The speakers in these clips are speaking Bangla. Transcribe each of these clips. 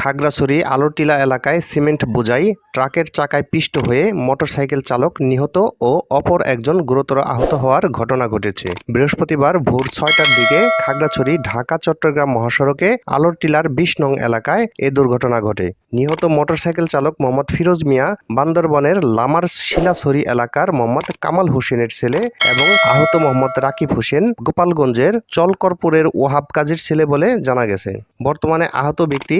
খাগড়াছড়ি আলোটিলা এলাকায় সিমেন্ট বোঝাই ট্রাকের চাকায় পিষ্ট হয়ে মোটরসাইকেল চালক নিহত ও অপর একজন গুরুতর আহত হওয়ার ঘটনা ঘটেছে। বৃহস্পতিবার ভোর ছয়টার দিকে খাগড়াছড়ি, ঢাকা, চট্টগ্রাম মহাসড়কে আলোটিলার বিশ নং এলাকায় এ দুর্ঘটনা ঘটে। নিহত মোটরসাইকেল চালক মোহাম্মদ ফিরোজ মিয়া, বান্দরবনের লামার শিলাছড়ি এলাকার মোহাম্মদ কামাল হোসেনের ছেলে এবং আহত মোহাম্মদ রাকিব হোসেন গোপালগঞ্জের চলকরপুরের ওহাব কাজীর ছেলে বলে জানা গেছে। বর্তমানে আহত ব্যক্তি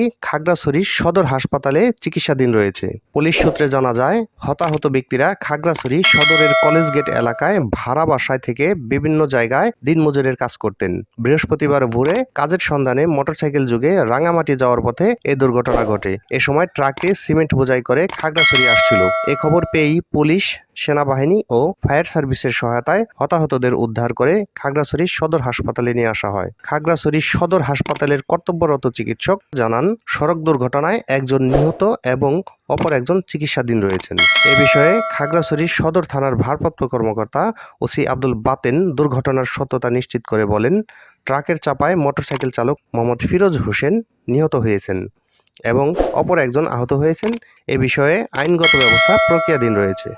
খাগড়াছড়ি সদর হাসপাতালে চিকিৎসাধীন রয়েছে। পুলিশ সূত্রে জানা যায়, হতাহত ব্যক্তিরা খাগড়াছড়ি সদরের কলেজ গেট এলাকায় ভাড়া বাসায় থেকে বিভিন্ন জায়গায় দিনমজুরের কাজ করতেন। বৃহস্পতিবার ভোরে কাজের সন্ধানে মোটরসাইকেল যুগে রাঙামাটি যাওয়ার পথে এ দুর্ঘটনা ঘটে। এ সময় ট্রাকটি সিমেন্ট বোঝাই করে খাগড়াছড়ি আসছিল। এ খবর পেয়েই পুলিশ, সেনাবাহিনী ও ফায়ার সার্ভিসের সহায়তায় হতাহতদের উদ্ধার করে খাগড়াছড়ি সদর হাসপাতালে নিয়ে আসা হয়। খাগড়াছড়ি সদর হাসপাতালের কর্তব্যরত চিকিৎসক জানান, সড়ক দুর্ঘটনায় একজন নিহত এবং অপর একজন চিকিৎসাধীন রয়েছেন। এ বিষয়ে খাগড়াছড়ি সদর থানার ভারপ্রাপ্ত কর্মকর্তা ওসি আব্দুল বাতেন দুর্ঘটনার সত্যতা নিশ্চিত করে বলেন, ট্রাকের চাপায় মোটরসাইকেল চালক মোহাম্মদ ফিরোজ হোসেন নিহত হয়েছেন এবং অপর একজন আহত হয়েছেন। এ বিষয়ে আইনগত ব্যবস্থা প্রক্রিয়াধীন রয়েছে।